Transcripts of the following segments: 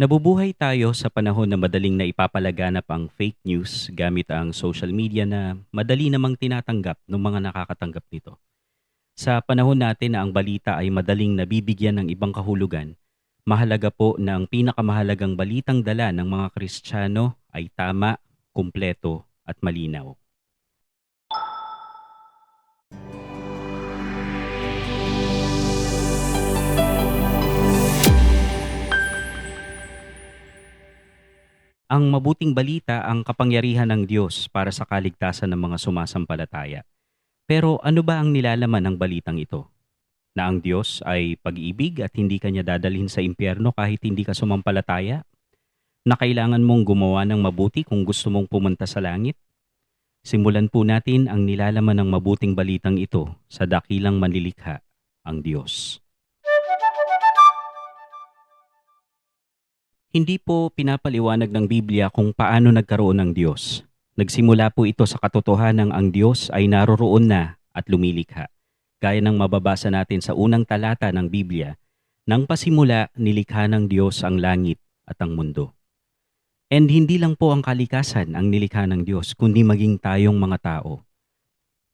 Nabubuhay tayo sa panahon na madaling na ipapalaganap ang fake news gamit ang social media na madali namang tinatanggap ng mga nakakatanggap nito. Sa panahon natin na ang balita ay madaling nabibigyan ng ibang kahulugan, mahalaga po na ang pinakamahalagang balitang dala ng mga Kristiyano ay tama, kumpleto at malinaw. Ang mabuting balita ang kapangyarihan ng Diyos para sa kaligtasan ng mga sumasampalataya. Pero ano ba ang nilalaman ng balitang ito? Na ang Diyos ay pag-ibig at hindi kanya dadalhin sa impyerno kahit hindi ka sumampalataya? Na kailangan mong gumawa ng mabuti kung gusto mong pumunta sa langit? Simulan po natin ang nilalaman ng mabuting balitang ito sa dakilang manlilikha, ang Diyos. Hindi po pinapaliwanag ng Biblia kung paano nagkaroon ng Diyos. Nagsimula po ito sa katotohanan ang Diyos ay naroroon na at lumilikha. Gaya ng mababasa natin sa unang talata ng Biblia, nang pasimula nilikha ng Diyos ang langit at ang mundo. And hindi lang po ang kalikasan ang nilikha ng Diyos, kundi maging tayong mga tao.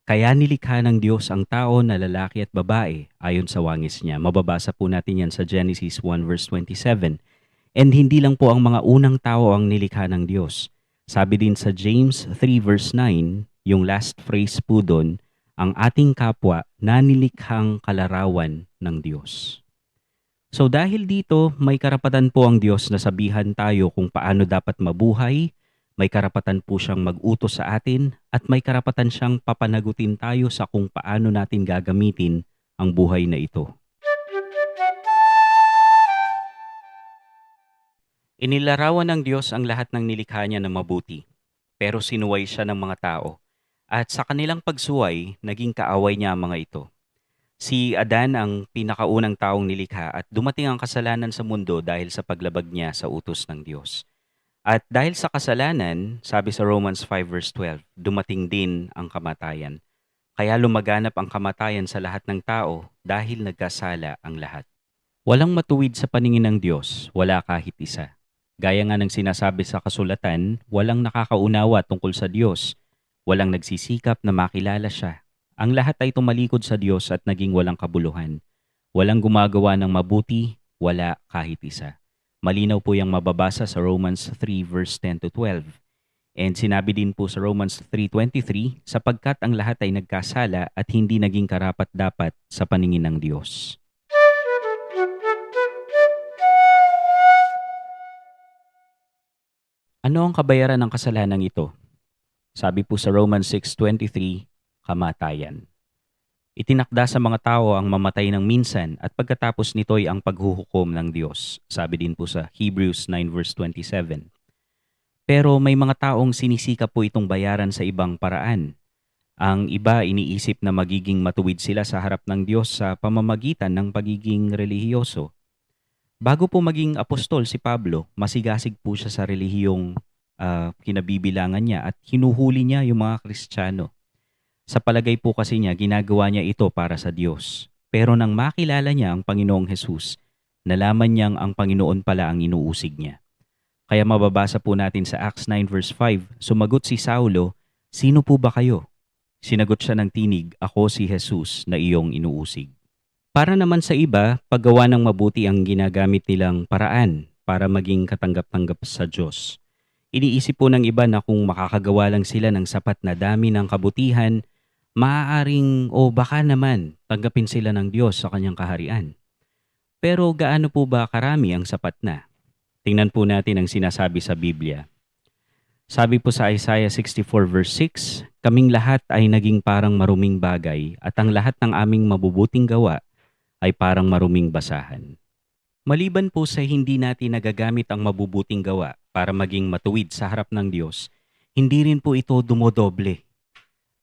Kaya nilikha ng Diyos ang tao na lalaki at babae ayon sa wangis niya. Mababasa po natin yan sa Genesis 1 verse 27 And hindi lang po ang mga unang tao ang nilikha ng Diyos. Sabi din sa James 3 verse 9, yung last phrase po doon, ang ating kapwa na nilikhang kalarawan ng Diyos. So dahil dito, may karapatan po ang Diyos na sabihan tayo kung paano dapat mabuhay, may karapatan po siyang mag-utos sa atin, at may karapatan siyang papanagutin tayo sa kung paano natin gagamitin ang buhay na ito. Inilarawan ng Diyos ang lahat ng nilikha niya na mabuti, pero sinuway siya ng mga tao, at sa kanilang pagsuway, naging kaaway niya ang mga ito. Si Adan ang pinakaunang taong nilikha at dumating ang kasalanan sa mundo dahil sa paglabag niya sa utos ng Diyos. At dahil sa kasalanan, sabi sa Romans 5 verse 12, dumating din ang kamatayan. Kaya lumaganap ang kamatayan sa lahat ng tao dahil nagkasala ang lahat. Walang matuwid sa paningin ng Diyos, wala kahit isa. Gaya nga ng sinasabi sa kasulatan, walang nakakaunawa tungkol sa Diyos, walang nagsisikap na makilala siya. Ang lahat ay tumalikod sa Diyos at naging walang kabuluhan. Walang gumagawa ng mabuti, wala kahit isa. Malinaw po yung mababasa sa Romans 3 verse 10 to 12. And sinabi din po sa Romans 3.23, sapagkat ang lahat ay nagkasala at hindi naging karapat-dapat sa paningin ng Diyos. Ano ang kabayaran ng kasalanan ito? Sabi po sa Romans 6.23, kamatayan. Itinakda sa mga tao ang mamatay ng minsan at pagkatapos nito'y ang paghuhukom ng Diyos. Sabi din po sa Hebrews 9 verse 27. Pero may mga taong sinisikap po itong bayaran sa ibang paraan. Ang iba iniisip na magiging matuwid sila sa harap ng Diyos sa pamamagitan ng pagiging relihiyoso. Bago po maging apostol si Pablo, masigasig po siya sa relihiyong uh, kinabibilangan niya at hinuhuli niya yung mga Kristiyano. Sa palagay po kasi niya, ginagawa niya ito para sa Diyos. Pero nang makilala niya ang Panginoong Hesus, nalaman niyang ang Panginoon pala ang inuusig niya. Kaya mababasa po natin sa Acts 9 verse 5, sumagot si Saulo, Sino po ba kayo? Sinagot siya ng tinig, Ako si Jesus na iyong inuusig. Para naman sa iba, paggawa ng mabuti ang ginagamit nilang paraan para maging katanggap-tanggap sa Diyos. Iniisip po ng iba na kung makakagawa lang sila ng sapat na dami ng kabutihan, maaaring o baka naman tanggapin sila ng Diyos sa kanyang kaharian. Pero gaano po ba karami ang sapat na? Tingnan po natin ang sinasabi sa Biblia. Sabi po sa Isaiah 64 verse 6, Kaming lahat ay naging parang maruming bagay at ang lahat ng aming mabubuting gawa ay parang maruming basahan. Maliban po sa hindi natin nagagamit ang mabubuting gawa para maging matuwid sa harap ng Diyos, hindi rin po ito dumodoble.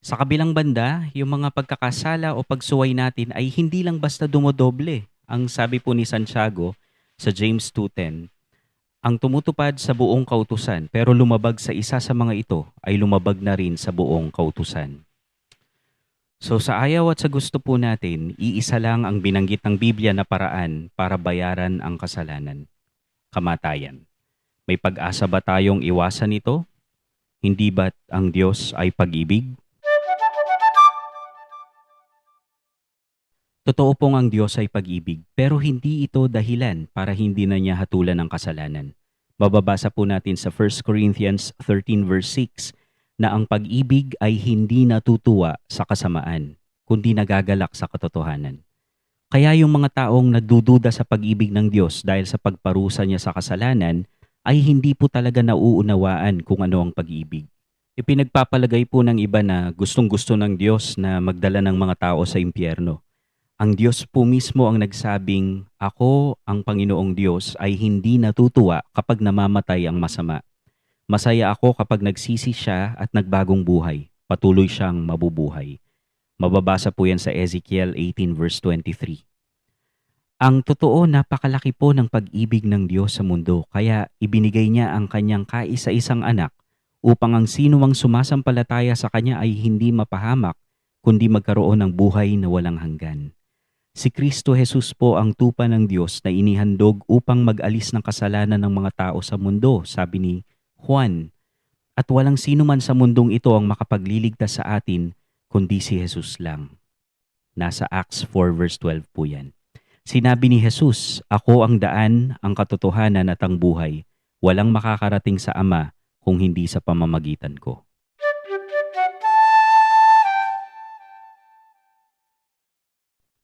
Sa kabilang banda, yung mga pagkakasala o pagsuway natin ay hindi lang basta dumodoble. Ang sabi po ni Santiago sa James 2.10, ang tumutupad sa buong kautusan pero lumabag sa isa sa mga ito ay lumabag na rin sa buong kautusan. So sa ayaw at sa gusto po natin, iisa lang ang binanggit ng Biblia na paraan para bayaran ang kasalanan. kamatayan. May pag-asa ba tayong iwasan ito? Hindi ba't ang Diyos ay pag-ibig? Totoo pong ang Diyos ay pag-ibig, pero hindi ito dahilan para hindi na niya hatulan ang kasalanan. Mababasa po natin sa 1 Corinthians 13 verse 6 na ang pag-ibig ay hindi natutuwa sa kasamaan, kundi nagagalak sa katotohanan. Kaya yung mga taong nagdududa sa pag-ibig ng Diyos dahil sa pagparusa niya sa kasalanan ay hindi po talaga nauunawaan kung ano ang pag-ibig. Ipinagpapalagay po ng iba na gustong-gusto ng Diyos na magdala ng mga tao sa impyerno. Ang Diyos po mismo ang nagsabing, Ako, ang Panginoong Diyos, ay hindi natutuwa kapag namamatay ang masama. Masaya ako kapag nagsisi siya at nagbagong buhay. Patuloy siyang mabubuhay. Mababasa po yan sa Ezekiel 18 verse 23. Ang totoo, napakalaki po ng pag-ibig ng Diyos sa mundo, kaya ibinigay niya ang kanyang kaisa-isang anak upang ang sino mang sumasampalataya sa kanya ay hindi mapahamak, kundi magkaroon ng buhay na walang hanggan. Si Kristo Jesus po ang tupa ng Diyos na inihandog upang mag-alis ng kasalanan ng mga tao sa mundo, sabi ni Juan. At walang sino man sa mundong ito ang makapagliligtas sa atin, kundi si Jesus lang. Nasa Acts 4 verse 12 po yan. Sinabi ni Jesus, Ako ang daan, ang katotohanan at ang buhay. Walang makakarating sa Ama kung hindi sa pamamagitan ko.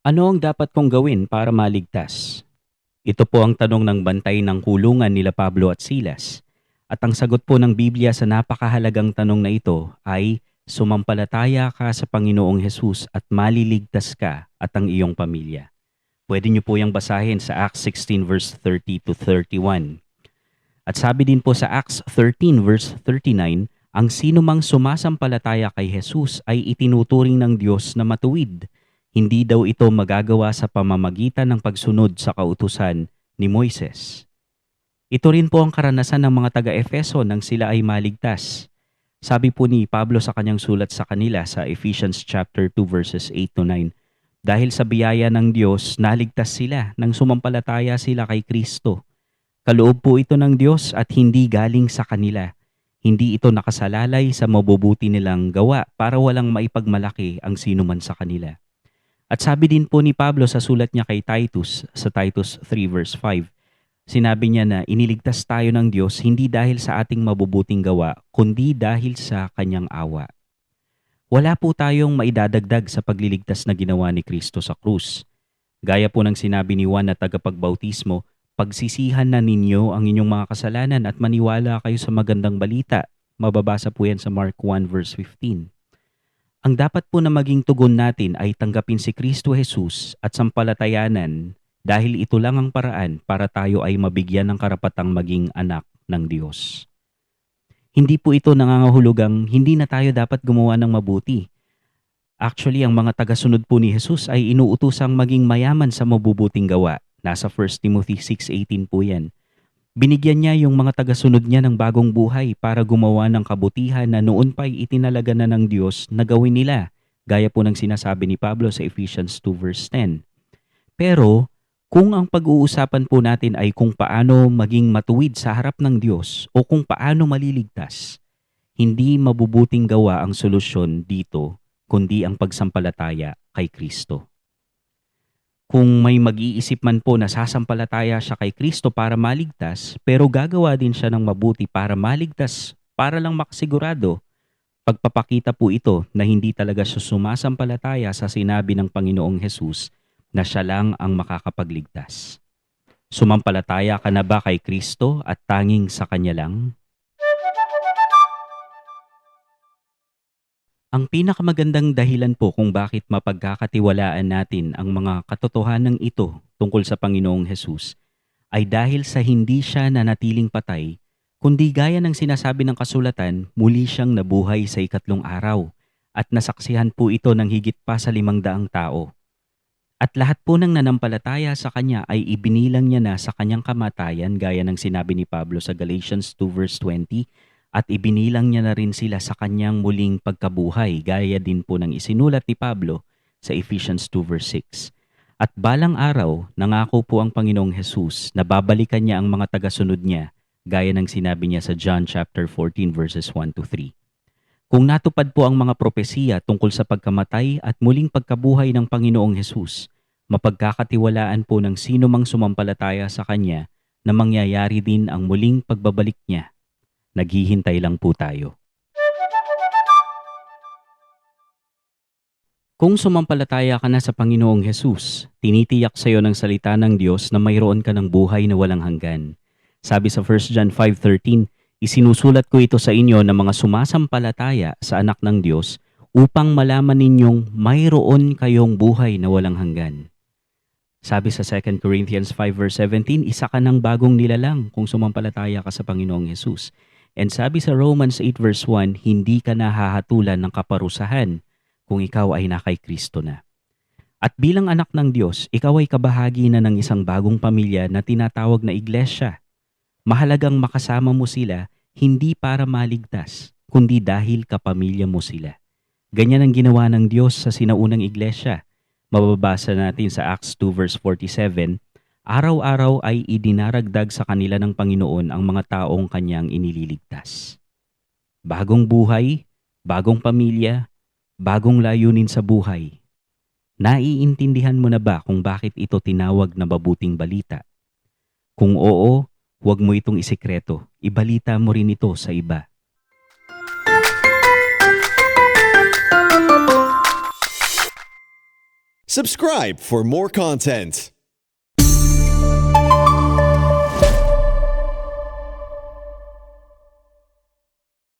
Ano ang dapat kong gawin para maligtas? Ito po ang tanong ng bantay ng kulungan nila Pablo at Silas. At ang sagot po ng Biblia sa napakahalagang tanong na ito ay sumampalataya ka sa Panginoong Hesus at maliligtas ka at ang iyong pamilya. Pwede niyo po yung basahin sa Acts 16 verse 30 to 31. At sabi din po sa Acts 13 verse 39, ang sino mang sumasampalataya kay Jesus ay itinuturing ng Diyos na matuwid hindi daw ito magagawa sa pamamagitan ng pagsunod sa kautusan ni Moises. Ito rin po ang karanasan ng mga taga-Efeso nang sila ay maligtas. Sabi po ni Pablo sa kanyang sulat sa kanila sa Ephesians chapter 2 verses 8 to 9, dahil sa biyaya ng Diyos, naligtas sila nang sumampalataya sila kay Kristo. Kaloob po ito ng Diyos at hindi galing sa kanila. Hindi ito nakasalalay sa mabubuti nilang gawa para walang maipagmalaki ang sino man sa kanila. At sabi din po ni Pablo sa sulat niya kay Titus sa Titus 3 verse 5, sinabi niya na iniligtas tayo ng Diyos hindi dahil sa ating mabubuting gawa, kundi dahil sa kanyang awa. Wala po tayong maidadagdag sa pagliligtas na ginawa ni Kristo sa krus. Gaya po ng sinabi ni Juan na tagapagbautismo, pagsisihan na ninyo ang inyong mga kasalanan at maniwala kayo sa magandang balita. Mababasa po yan sa Mark 1 verse 15. Ang dapat po na maging tugon natin ay tanggapin si Kristo Jesus at sampalatayanan dahil ito lang ang paraan para tayo ay mabigyan ng karapatang maging anak ng Diyos. Hindi po ito nangangahulugang hindi na tayo dapat gumawa ng mabuti. Actually, ang mga tagasunod po ni Jesus ay inuutosang maging mayaman sa mabubuting gawa. Nasa 1 Timothy 6.18 po yan. Binigyan niya yung mga tagasunod niya ng bagong buhay para gumawa ng kabutihan na noon pa'y itinalaga na ng Diyos na gawin nila, gaya po ng sinasabi ni Pablo sa Ephesians 2 verse 10. Pero, kung ang pag-uusapan po natin ay kung paano maging matuwid sa harap ng Diyos o kung paano maliligtas, hindi mabubuting gawa ang solusyon dito kundi ang pagsampalataya kay Kristo. Kung may mag-iisip man po na sasampalataya siya kay Kristo para maligtas, pero gagawa din siya ng mabuti para maligtas, para lang makasigurado, pagpapakita po ito na hindi talaga siya sumasampalataya sa sinabi ng Panginoong Hesus na siya lang ang makakapagligtas. Sumampalataya ka na ba kay Kristo at tanging sa Kanya lang? Ang pinakamagandang dahilan po kung bakit mapagkakatiwalaan natin ang mga katotohanan ito tungkol sa Panginoong Hesus ay dahil sa hindi siya nanatiling patay, kundi gaya ng sinasabi ng kasulatan, muli siyang nabuhay sa ikatlong araw at nasaksihan po ito ng higit pa sa limang daang tao. At lahat po ng nanampalataya sa Kanya ay ibinilang niya na sa Kanyang kamatayan gaya ng sinabi ni Pablo sa Galatians 2 verse 20 at ibinilang niya na rin sila sa kanyang muling pagkabuhay gaya din po ng isinulat ni Pablo sa Ephesians 2 verse 6. At balang araw, nangako po ang Panginoong Jesus na babalikan niya ang mga tagasunod niya gaya ng sinabi niya sa John chapter 14 verses 1 to 3. Kung natupad po ang mga propesiya tungkol sa pagkamatay at muling pagkabuhay ng Panginoong Jesus, mapagkakatiwalaan po ng sino mang sumampalataya sa Kanya na mangyayari din ang muling pagbabalik niya. Naghihintay lang po tayo. Kung sumampalataya ka na sa Panginoong Jesus, tinitiyak sa iyo ng salita ng Diyos na mayroon ka ng buhay na walang hanggan. Sabi sa 1 John 5.13, Isinusulat ko ito sa inyo na mga sumasampalataya sa anak ng Diyos upang malaman ninyong mayroon kayong buhay na walang hanggan. Sabi sa 2 Corinthians 5 verse 17, isa ka ng bagong nilalang kung sumampalataya ka sa Panginoong Jesus. And sabi sa Romans 8 verse 1, hindi ka nahahatulan ng kaparusahan kung ikaw ay nakay Kristo na. At bilang anak ng Diyos, ikaw ay kabahagi na ng isang bagong pamilya na tinatawag na iglesia. Mahalagang makasama mo sila hindi para maligtas, kundi dahil kapamilya mo sila. Ganyan ang ginawa ng Diyos sa sinaunang iglesia. Mababasa natin sa Acts 2 verse 47, araw-araw ay idinaragdag sa kanila ng Panginoon ang mga taong kanyang inililigtas. Bagong buhay, bagong pamilya, bagong layunin sa buhay. Naiintindihan mo na ba kung bakit ito tinawag na mabuting balita? Kung oo, Huwag mo itong isikreto. Ibalita mo rin ito sa iba. Subscribe for more content.